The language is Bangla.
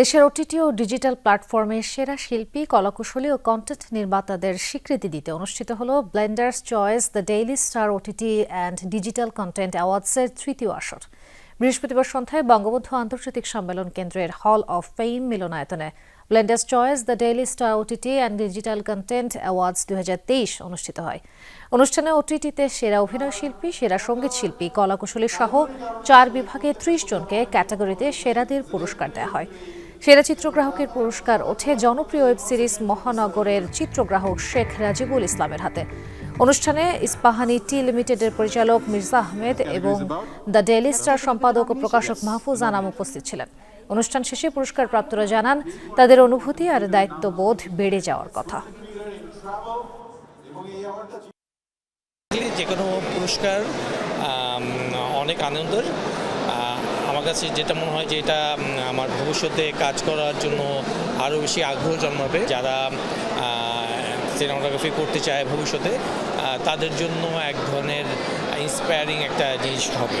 দেশের ওটিটি ও ডিজিটাল প্ল্যাটফর্মে সেরা শিল্পী, কলাকুশলী ও কন্টেন্ট নির্মাতাদের স্বীকৃতি দিতে অনুষ্ঠিত হল Blenders Choice the Daily Star OTT and digital content অ্যাওয়ার্ডসের তৃতীয় আসর। বৃহস্পতিবার সন্ধ্যায় বঙ্গবন্ধু আন্তর্জাতিক সম্মেলন কেন্দ্রের হল অফ ফেইম মিলনায়তনে Blender's Choice the Daily Star OTT and digital content awards দু হাজার তেইশ অনুষ্ঠিত হয়। অনুষ্ঠানে ওটিটিতে সেরা অভিনয় শিল্পী, সেরা সংগীত শিল্পী, কলাকুশলী সহ চার বিভাগে ত্রিশ জনকে ক্যাটাগরিতে সেরাদের পুরস্কার দেওয়া হয়। সেরা চিত্রগ্রাহকের পুরস্কার ওঠে জনপ্রিয় ওয়েব সিরিজ মহানগরের চিত্রগ্রাহক শেখ রাজিবুল ইসলামের হাতে। অনুষ্ঠানে ইস্পাহানি টি লিমিটেডের পরিচালক মির্জা আহমেদ এবং দ্য ডেইলি স্টার সম্পাদক ও প্রকাশক মাহফুজ আনাম উপস্থিত ছিলেন। অনুষ্ঠান শেষে পুরস্কার প্রাপ্তরা জানান, তাদের অনুভূতি আর দায়িত্ববোধ বেড়ে যাওয়ার কথা। যে কোনো পুরস্কার অনেক আনন্দের। আমার কাছে যেটা মনে হয় যে এটা আমার ভবিষ্যতে কাজ করার জন্য আরও বেশি আগ্রহ জন্মাবে। যারা সিনেমাটোগ্রাফি করতে চায় ভবিষ্যতে তাদের জন্য এক ধরনের ইন্সপায়ারিং একটা জিনিস হবে।